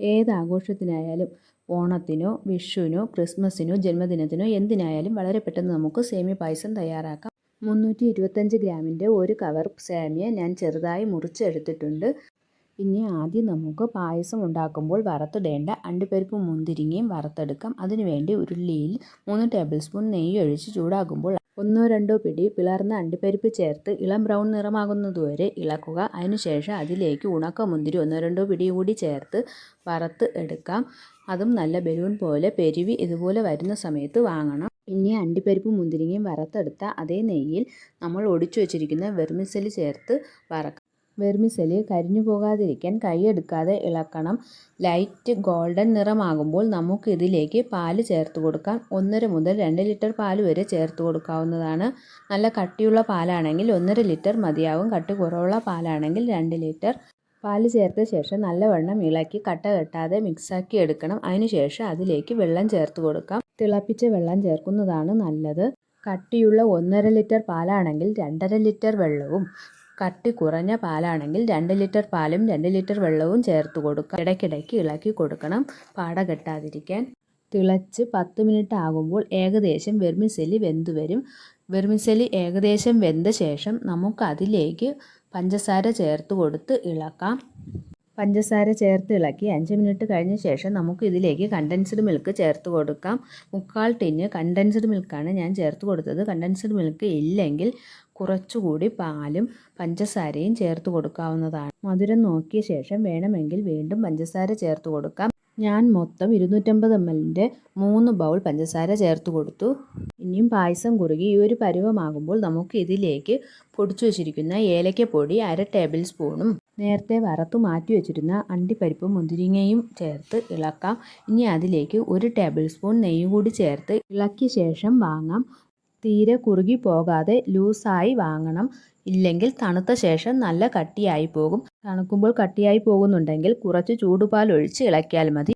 ഏത് ആഘോഷത്തിനായാലും ഓണത്തിനോ വിഷുവിനോ ക്രിസ്മസിനോ ജന്മദിനത്തിനോ എന്തിനായാലും വളരെ പെട്ടെന്ന് നമുക്ക് സേമിയ പായസം തയ്യാറാക്കാം. മുന്നൂറ്റി ഇരുപത്തഞ്ച് ഗ്രാമിന്റെ ഒരു കവർ സേമിയ ഞാൻ ചെറുതായി മുറിച്ചെടുത്തിട്ടുണ്ട്. ഇനി ആദ്യം നമുക്ക് പായസം ഉണ്ടാക്കുമ്പോൾ വറുത്തിടേണ്ട അണ്ടിപ്പരിപ്പും മുന്തിരിങ്ങയും വറുത്തെടുക്കാം. അതിനുവേണ്ടി ഉരുളിയിൽ മൂന്ന് ടേബിൾ സ്പൂൺ നെയ്യ് ഒഴിച്ച് ചൂടാകുമ്പോൾ ഒന്നോ രണ്ടോ പിടി പിളർന്ന അണ്ടിപ്പരിപ്പ് ചേർത്ത് ഇളം ബ്രൗൺ നിറമാകുന്നതുവരെ ഇളക്കുക. അതിനുശേഷം അതിലേക്ക് ഉണക്കമുന്തിരി ഒന്നോ രണ്ടോ പിടി കൂടി ചേർത്ത് വറുത്ത് എടുക്കാം. അതും നല്ല ബലൂൺ പോലെ പെരുവി ഇതുപോലെ വരുന്ന സമയത്ത് വാങ്ങണം. ഇനി അണ്ടിപ്പരിപ്പ് മുന്തിരിങ്ങയും വറുത്തെടുത്ത അതേ നെയ്യിൽ നമ്മൾ ഒടിച്ചു വെച്ചിരിക്കുന്ന വെർമിസെലി ചേർത്ത് വറക്കാം. വെർമിസെലി കരിഞ്ഞു പോകാതിരിക്കാൻ കൈയെടുക്കാതെ ഇളക്കണം. ലൈറ്റ് ഗോൾഡൻ നിറമാകുമ്പോൾ നമുക്കിതിലേക്ക് പാൽ ചേർത്ത് കൊടുക്കാം. ഒന്നര മുതൽ രണ്ട് ലിറ്റർ പാൽ വരെ ചേർത്ത് കൊടുക്കാവുന്നതാണ്. നല്ല കട്ടിയുള്ള പാലാണെങ്കിൽ ഒന്നര ലിറ്റർ മതിയാവും. കട്ടി കുറവുള്ള പാലാണെങ്കിൽ രണ്ട് ലിറ്റർ. പാൽ ചേർത്ത ശേഷം നല്ലവണ്ണം ഇളക്കി കട്ട കെട്ടാതെ മിക്സാക്കി എടുക്കണം. അതിനുശേഷം അതിലേക്ക് വെള്ളം ചേർത്ത് കൊടുക്കാം. തിളപ്പിച്ച വെള്ളം ചേർക്കുന്നതാണ് നല്ലത്. കട്ടിയുള്ള ഒന്നര ലിറ്റർ പാലാണെങ്കിൽ രണ്ടര ലിറ്റർ വെള്ളവും കട്ടി കുറഞ്ഞ പാലാണെങ്കിൽ രണ്ട് ലിറ്റർ പാലും രണ്ട് ലിറ്റർ വെള്ളവും ചേർത്ത് കൊടുക്കുക ഇടയ്ക്കിടയ്ക്ക് ഇളക്കി കൊടുക്കണം. പാട കെട്ടാതിരിക്കാൻ. തിളച്ച് പത്ത് മിനിറ്റ് ആകുമ്പോൾ ഏകദേശം വെർമിസെലി വെന്ത് വരും. വെർമിസെലി ഏകദേശം വെന്ത ശേഷം നമുക്ക് അതിലേക്ക് പഞ്ചസാര ചേർത്ത് കൊടുത്ത് ഇളക്കാം. പഞ്ചസാര ചേർത്ത് ഇളക്കി അഞ്ച് മിനിറ്റ് കഴിഞ്ഞ ശേഷം നമുക്ക് ഇതിലേക്ക് കണ്ടൻസ്ഡ് മിൽക്ക് ചേർത്ത് കൊടുക്കാം. മുക്കാൽ ടിന്ന് കണ്ടൻസ്ഡ് മിൽക്കാണ് ഞാൻ ചേർത്ത് കൊടുത്തത്. കണ്ടൻസ്ഡ് മിൽക്ക് ഇല്ലെങ്കിൽ കുറച്ചുകൂടി പാലും പഞ്ചസാരയും ചേർത്ത് കൊടുക്കാവുന്നതാണ്. മധുരം നോക്കിയ ശേഷം വേണമെങ്കിൽ വീണ്ടും പഞ്ചസാര ചേർത്ത് കൊടുക്കാം. ഞാൻ മൊത്തം ഇരുന്നൂറ്റമ്പത് എം എല്ലിന്റെ മൂന്ന് ബൗൾ പഞ്ചസാര ചേർത്ത് കൊടുത്തു. ഇനിയും പായസം കുറുകി ഈ ഒരു പരുവമാകുമ്പോൾ നമുക്ക് ഇതിലേക്ക് പൊടിച്ചു വച്ചിരിക്കുന്ന ഏലക്കപ്പൊടി അര ടേബിൾ സ്പൂണും നേരത്തെ വറുത്ത് മാറ്റി വെച്ചിരുന്ന അണ്ടിപ്പരിപ്പും മുന്തിരിങ്ങയും ചേർത്ത് ഇളക്കാം. ഇനി അതിലേക്ക് ഒരു ടേബിൾ സ്പൂൺ നെയ്യും കൂടി ചേർത്ത് ഇളക്കിയ ശേഷം വാങ്ങാം. തീരെ കുറുകി പോകാതെ ലൂസായി വാങ്ങണം. ഇല്ലെങ്കിൽ തണുത്ത ശേഷം നല്ല കട്ടിയായി പോകും. തണുക്കുമ്പോൾ കട്ടിയായി പോകുന്നുണ്ടെങ്കിൽ കുറച്ച് ചൂടുപാൽ ഒഴിച്ച് ഇളക്കിയാൽ മതി.